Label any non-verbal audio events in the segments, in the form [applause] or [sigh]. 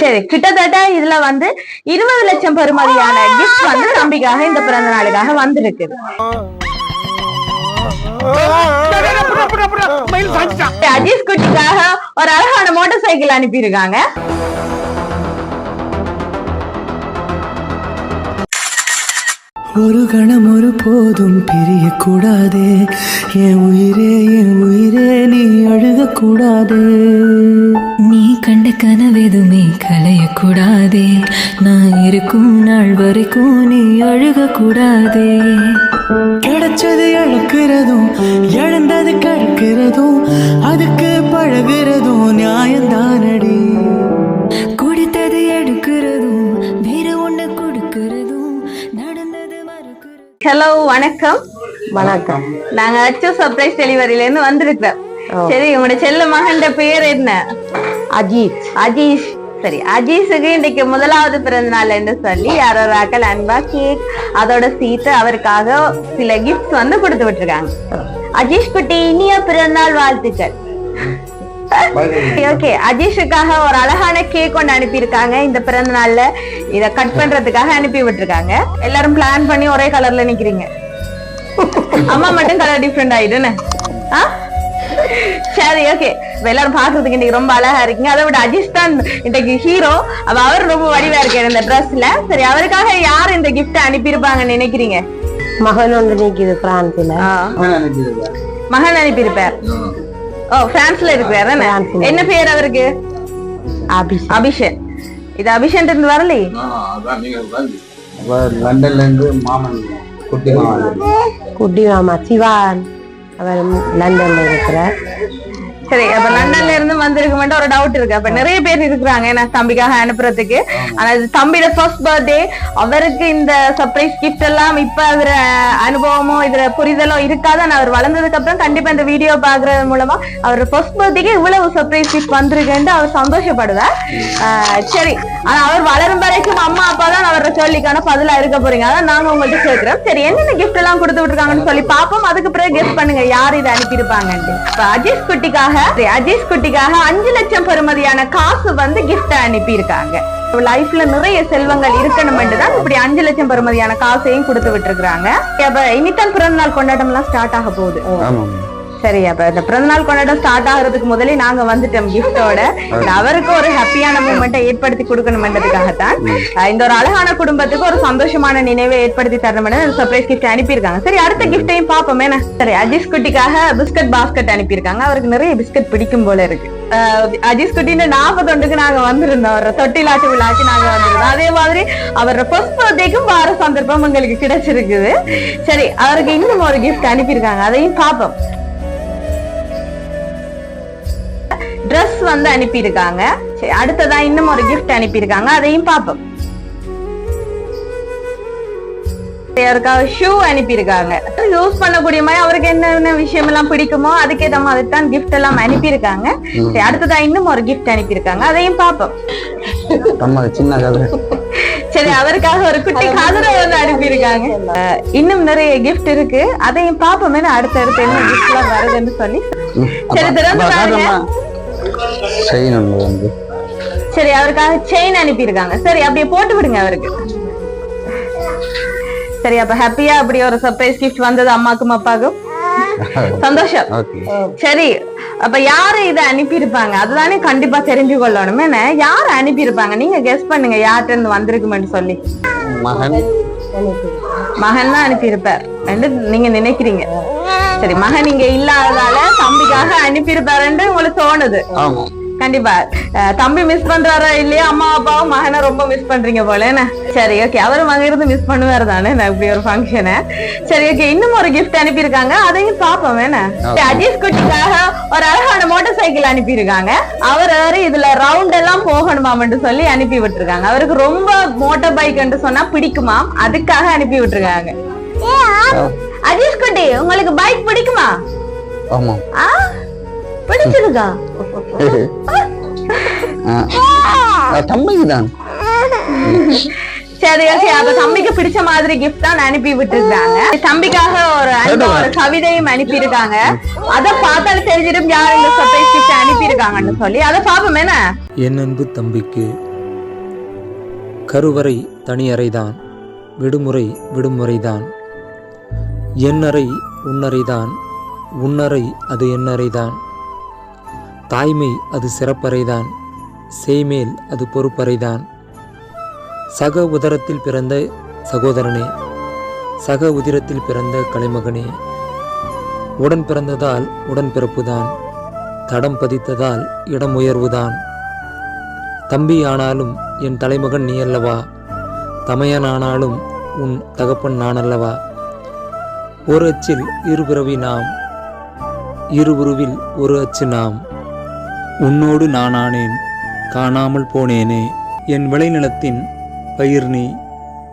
சரி கிட்டத்தட்ட இதுல வந்து இருபது லட்சம் பெறுமதியான கிஃப்ட் வந்து நம்பிக்காக இந்த பிறந்த நாளுக்காக வந்திருக்குது அஜீஷ் குட்டிக்காக ஒரு அழகான மோட்டார் சைக்கிள் அனுப்பியிருக்காங்க ஒரு கணம் ஒரு போதும் பிரியக்கூடாதே. என் உயிரே என் உயிரே நீ அழுகக்கூடாதே. நீ கண்ட கனவெதுமே கலையக்கூடாதே நான் இருக்கும் நாள் வரைக்கும் நீ அழுகக்கூடாதே. கிடைச்சது இழக்கிறதும் வணக்கம். வணக்கம். நாங்க அச்சு சர்ப்ரைஸ் டெலிவரில இருந்து வந்திருக்கிறோம் சரி உங்களோட செல்ல மகன்ட பேர் என்ன? அஜித். அஜீஷ். சரி அஜீஷுக்கு இன்னைக்கு முதலாவது பிறந்த நாள் என்று சொல்லி யாரோ ஒரு ஆக்கள் அன்பா கேக் அதோட சீட்டு அவருக்காக சில கிஃப்ட்ஸ் வந்து கொடுத்து விட்டுருக்காங்க. அஜீஷ் குட்டி இனிய பிறந்தநாள் வாழ்த்துக்கள். ஓகே [laughs] அஜீஷுக்காக ஒரு அழகான கேக் ஒன்று அனுப்பியிருக்காங்க. இந்த பிறந்த நாள்ல இத கட் பண்றதுக்காக அனுப்பி விட்டுருக்காங்க. எல்லாரும் பிளான் பண்ணி ஒரே கலர்ல நிக்கிறீங்க. அம்மா மட்டும் கலர் டிஃப்ரெண்ட் ஆயிடுன்னு? சரி ஓகே எல்லாரும் பாக்குறதுக்கு இன்னைக்கு ரொம்ப அழகா இருக்கீங்க. அதை விட அஜிஷ் தான் இன்னைக்கு ஹீரோ அப்ப அவர் ரொம்ப வடிவா இருக்காரு இந்த ட்ரெஸ்ல சரி அவருக்காக யார் இந்த gift அனுப்பியிருப்பாங்கன்னு நினைக்கிறீங்க? மகன் ஒன்று நிக்குது பிரான்ஸ்ல. மகன் அனுப்பியிருப்பார். ஓ பிரான்ஸ்ல இருக்கிறார். என்ன? பேர் அவருக்கு? அபிஷேக். அபிஷேக். இது அபிஷேக் இருந்து வரலையே லண்டன்ல இருந்து மாமன். குட்டி மாமன் மாமா சிவான். அவர் லண்டன்ல இருக்கிறார். சரி அப்ப லண்டன்ல இருந்து வந்திருக்குமென்ற ஒரு டவுட் இருக்கு. அப்ப நிறைய பேர் இருக்கிறாங்க என்ன தம்பிக்காக அனுப்புறதுக்கு. ஆனா இது தம்பியோட ஃபர்ஸ்ட் பர்த்டே அவருக்கு இந்த சர்ப்ரைஸ் கிஃப்ட் எல்லாம் இப்ப அதுல அனுபவமோ இதுல புரிதலோ இருக்காது. ஆனா அவர் வளர்ந்ததுக்கு அப்புறம் கண்டிப்பா இந்த வீடியோ பாக்குறது மூலமா அவர் ஃபர்ஸ்ட் பர்த்டேக்கு இவ்வளவு சர்ப்ரைஸ் கிஃப்ட் வந்திருக்குன்னு அவர் சந்தோஷப்படுவார். சரி. ஆனா அவர் வளரும் வரைக்கும் அம்மா அப்பா தான் அவரோட கேள்விக்கான பதிலா இருக்க போறீங்க. அதான் நாங்க உங்கள்ட்ட கேட்கிறோம் சரி என்னென்ன கிஃப்ட் எல்லாம் கொடுத்து விட்டுருக்காங்கன்னு சொல்லி பாப்போம். அதுக்கு பிறகு கெஸ் பண்ணுங்க யார் இதை அனுப்பியிருப்பாங்கன்ட்டு. இப்ப அஜீஷ் குட்டிக்காக அஜீஷ் குட்டிக்காக அஞ்சு லட்சம் பெறுமதியான காசு வந்து கிஃப்ட் அனுப்பி இருக்காங்க லைஃப்ல நிறைய செல்வங்கள் இருக்கணும்னு தான் இப்படி அஞ்சு லட்சம் பெறுமதியான காசையும் கொடுத்து விட்டுருக்காங்க அப்ப இனித்தான் பிறந்த நாள் கொண்டாட்டம் எல்லாம் ஸ்டார்ட் ஆக போகுது சரி அப்ப இந்த பிறந்தநாள் கொண்டாட்டம் ஸ்டார்ட் ஆகுறதுக்கு முதலே நாங்க வந்துட்டோம் கிஃப்டோட அவருக்கு ஒரு ஹாப்பியான மூமெண்ட்டை ஏற்படுத்தி கொடுக்கணும்ன்றதுக்காகத்தான். இந்த ஒரு அழகான குடும்பத்துக்கு ஒரு சந்தோஷமான நினைவை ஏற்படுத்தி தரணும்னு சர்ப்ரைஸ் கிஃப்ட் அனுப்பியிருக்காங்க. சரி அடுத்த கிஃப்டையும் பாப்போம் சரி அஜிஸ் குட்டிக்காக பிஸ்கட் பாஸ்கெட் அனுப்பியிருக்காங்க. அவருக்கு நிறைய பிஸ்கட் பிடிக்கும் போல இருக்கு. அஜிஸ் குட்டின்னு நாற்பத்தொண்டுக்கு நாங்க வந்திருந்தோம். அவரை தொட்டிலாட்டு விழாக்கு நாங்க வந்திருந்தோம். அதே மாதிரி அவரோட ஃபர்ஸ்ட் பர்த்டேக்கும் வார சந்தர்ப்பம் எங்களுக்கு கிடைச்சிருக்குது. சரி அவருக்கு இன்னும் ஒரு கிஃப்ட் அனுப்பியிருக்காங்க. அதையும் பாப்போம் Dress வந்து அனுப்பியிருக்காங்க. சரி அடுத்ததா இன்னும் ஒரு கிஃப்ட் அனுப்பியிருக்காங்க. அதையும் பார்ப்போம். அவருக்காக ஷூ அனுப்பியிருக்காங்க. யூஸ் பண்ணக்கூடிய மாதிரி அவருக்கு என்னென்ன விஷயம் எல்லாம் பிடிக்குமோ அதுக்கேற்ற மாதிரி தான் கிஃப்ட் எல்லாம் அனுப்பியிருக்காங்க. சரி அடுத்ததா இன்னும் ஒரு கிஃப்ட் அனுப்பியிருக்காங்க. அதையும் பார்ப்போம். சரி அவருக்காக ஒரு குட்டி கதிரை வந்து அனுப்பியிருக்காங்க. இன்னும் நிறைய கிஃப்ட் இருக்கு. அதையும் பார்ப்போம். அடுத்தடுத்து என்ன கிஃப்ட் எல்லாம் வருதுன்னு சொல்லி. சரி திறந்து செய்யணும் வந்து. சரி அவருக்காக செயின் அனுப்பியிருக்காங்க. சரி அப்படியே போட்டு விடுங்க அவருக்கு. சரி அப்ப ஹாப்பியா அப்படி ஒரு சர்ப்ரைஸ் கிஃப்ட் வந்தது அம்மாக்கும் அப்பாக்கும்? சந்தோஷம். சரி அப்ப யாரு இத அனுப்பியிருப்பாங்க? அதுதானே கண்டிப்பா தெரிஞ்சு கொள்ளணும். யாரு அனுப்பியிருப்பாங்க? நீங்க கெஸ் பண்ணுங்க யார்கிட்ட இருந்து வந்திருக்குமென்னு சொல்லி. மகன். மகன் தான் அனுப்பியிருப்பார். என்று நீங்க நினைக்கிறீங்க. சரி மகன் இங்க இல்லாததால தம்பிக்காக அனுப்பியிருப்பாருன்னு உங்களுக்கு தோணுது. ஆமா கண்டிப்பா. தம்பி மிஸ் பண்றாரா இல்லையா? அம்மா அப்பாவும் மகனை ரொம்ப மிஸ் பண்றீங்க போல. என்ன? சரி ஓகே அவரும் அங்க இருந்து மிஸ் பண்ணுவாரு தானே? நான் இப்படி ஒரு ஃபங்க்ஷனை சரி ஓகே இன்னும் ஒரு gift அனுப்பியிருக்காங்க. அதையும் பாப்போம் வேணா சரி, அஜீஸ் குட்டிக்காக ஒரு அழகான மோட்டார் சைக்கிள் அனுப்பியிருக்காங்க. அவர் வேற இதுல ரவுண்ட் எல்லாம் போகணுமாம்னு சொல்லி அனுப்பி விட்டுருக்காங்க. அவருக்கு ரொம்ப மோட்டார் பைக் சொன்னா பிடிக்குமாம் அதுக்காக அனுப்பி விட்டுருக்காங்க. அஜீஸ் குட்டி உங்களுக்கு பைக் பிடிக்குமா? ஆமா ஆ? பிடிச்சிருக்கா தம்பிக்கு தான் சரி ஓகே அப்ப தம்பிக்கு பிடிச்ச மாதிரி கிஃப்ட் தான் அனுப்பி விட்டுருக்காங்க. தம்பிக்காக ஒரு கவிதையும் அனுப்பி இருக்காங்க அத பார்த்தாலும் தெரிஞ்சிடும் யார் இந்த சர்ப்ரைஸ் கிஃப்ட் அனுப்பி இருக்காங்கன்னு சொல்லி. அத பாப்போம் என்ன? என் அன்பு தம்பிக்கு கருவறை தனியறைதான் விடுமுறை விடுமுறைதான். என்னறை உன்னறைதான் உன்னறை அது என்னறைதான் தாய்மை அது சிறப்பறைதான் செய்மேல் அது பொறுப்பறைதான். சக உதரத்தில் பிறந்த சகோதரனே சக உதிரத்தில் பிறந்த கலைமகனே உடன் பிறந்ததால் உடன் பிறப்புதான் தடம் பதித்ததால் இடம் உயர்வுதான். தம்பி ஆனாலும் என் தலைமகன் நீ அல்லவா தமையன் ஆனாலும் உன் தகப்பன் நான் அல்லவா ஒரு அச்சில் இருபிறவி நாம் இரு உருவில் ஒரு அச்சு நாம். உன்னோடு நானானேன் காணாமல் போனேனே. என் விளைநிலத்தின் பயிர் நீ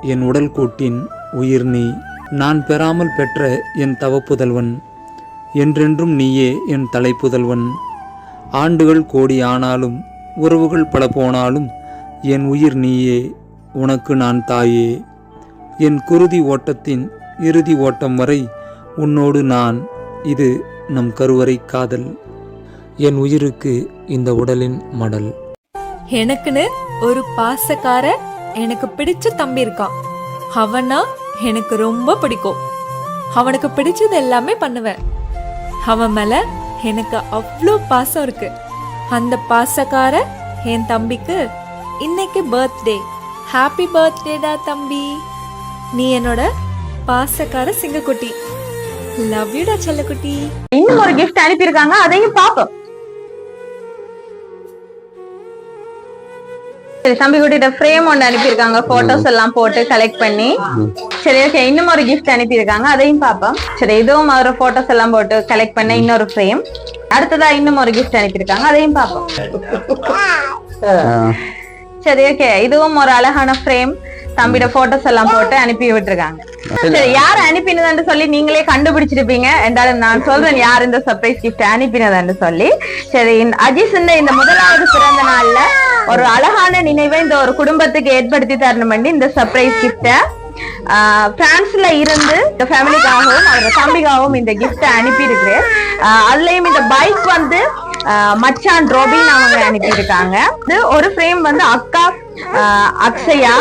என் உடல் கூட்டின் உயிர் நீ. நான் பெறாமல் பெற்ற என் தவப்புதல்வன் என்றென்றும் நீயே என் தலைப்புதல்வன். ஆண்டுகள் கோடி ஆனாலும் உறவுகள் பல போனாலும் என் உயிர் நீயே உனக்கு நான் தாயே. என் குருதி ஓட்டத்தின் இறுதி ஓட்டம் வரை உன்னோடு நான் இது நம் கருவறை காதல். என் உயிருக்கு இந்த உடலின் மடல். எனக்குன்னு ஒரு பாசக்கார எனக்கு பிடிச்ச தம்பி இருக்கான். அவனா எனக்கு ரொம்ப பிடிக்கும். அவனுக்கு பிடிச்சது எல்லாமே பண்ணுவேன். அவன் மேல எனக்கு அவ்வளோ பாசம் இருக்கு. அந்த பாசக்கார என் தம்பிக்கு இன்னைக்கு பர்த்டே ஹாப்பி பர்த்டேடா தம்பி. நீ என்னோட பாசக்கார சிங்கக்குட்டி. லவ் யூடா செல்லக்குட்டி. இன்னும் ஒரு கிஃப்ட் அனுப்பி இருக்காங்க அதையும் பாப்போம் சரி தம்பி கூட்டிட்ட ஃப்ரேம் ஒன்று அனுப்பியிருக்காங்க. போட்டோஸ் எல்லாம் போட்டு கலெக்ட் பண்ணி. சரி ஓகே இன்னும் ஒரு கிஃப்ட் அனுப்பியிருக்காங்க. அதையும் பார்ப்போம். சரி இதுவும் ஒரு போட்டோஸ் எல்லாம் போட்டு கலெக்ட் பண்ண இன்னொரு ஃப்ரேம் அடுத்ததா இன்னும் ஒரு கிஃப்ட் அனுப்பியிருக்காங்க. அதையும் பார்ப்போம். சரி ஓகே இதுவும் ஒரு அழகான ஃப்ரேம் தம்பியோட போட்டோஸ் எல்லாம் போட்டு அனுப்பி விட்டுருக்காங்க. சரி யார் அனுப்பினதுன்னு சொல்லி நீங்களே கண்டுபிடிச்சிருப்பீங்க. என்றாலும் நான் சொல்றேன் யார் இந்த சர்ப்ரைஸ் கிஃப்ட் அனுப்பினதுன்னு சொல்லி. சரி இந்த அஜிஸ் இந்த முதலாவது பிறந்த நாள்ல ஒரு அழகான நினைவை இந்த ஒரு குடும்பத்துக்கு ஏற்படுத்தி தரணும் பண்ணி இந்த சர்ப்ரைஸ் கிஃப்ட பிரான்ஸ்ல இருந்து இந்த ஃபேமிலிக்காகவும் அவரோட தம்பிக்காகவும் இந்த கிஃப்ட அனுப்பி இருக்கிறேன் அதுலயும் இந்த பைக் வந்து மச்சான் ரோபின் அவங்க அனுப்பியிருக்காங்க. இது ஒரு ஃப்ரேம் வந்து அக்கா அக்ஷயா.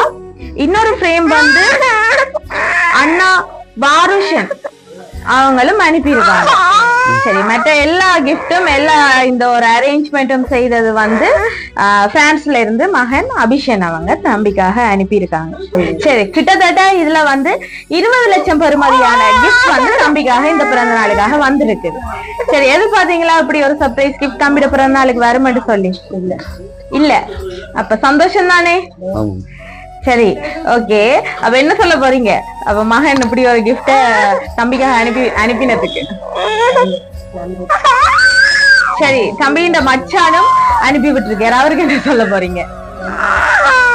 இன்னொரு ஃப்ரேம் வந்து அண்ணா பாருஷன் அவங்களும் அனுப்பியிருக்காங்க சரி மற்ற எல்லா கிஃப்டும் எல்லா இந்த ஒரு அரேஞ்ச்மெண்ட்டும் செய்தது வந்து பிரான்ஸ்ல இருந்து மகன் அபிஷன் அவங்க தம்பிக்காக அனுப்பியிருக்காங்க. சரி கிட்டத்தட்ட இதுல வந்து இருபது லட்சம் பெறுமதியான கிஃப்ட் வந்து தம்பிக்காக இந்த பிறந்த நாளுக்காக வந்திருக்கு சரி எது பாத்தீங்களா? இப்படி ஒரு சர்ப்ரைஸ் கிஃப்ட் தம்பியோட பிறந்த நாளுக்கு வருமென்று சொல்லி. இல்ல. இல்ல. அப்ப சந்தோஷம் தானே சரி ஓகே அப்ப என்ன சொல்ல போறீங்க? அப்ப மகன் இப்படி ஒரு கிஃப்ட தம்பிக்காக அனுப்பி அனுப்பினதுக்கு. சரி தம்பி இந்த மச்சானும் அனுப்பி விட்டுருக்காரு. அவருக்கு என்ன சொல்ல போறீங்க?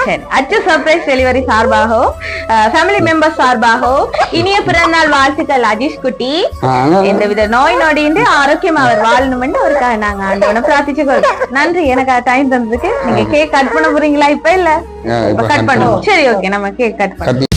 சரி அச்சு சர்ப்ரைஸ் டெலிவரி சார்பாகவும் ஃபேமிலி மெம்பர்ஸ் சார்பாகவும் இனிய பிறந்தநாள் வாழ்த்துக்கள் அஜீஷ் குட்டி. எந்தவித நோய் நொடியின்றி ஆரோக்கியம் அவர் வாழணும்னு அவருக்காக நாங்க ஆண்டவனை பிரார்த்திச்சு கொள்றோம் நன்றி. எனக்கு டைம் தந்ததுக்கு. நீங்க கேக் கட் பண்ண போறீங்களா இப்ப இல்ல? கட் பண்ணுவோம். சரி ஓகே நம்ம கேக் கட் பண்ணுவோம்.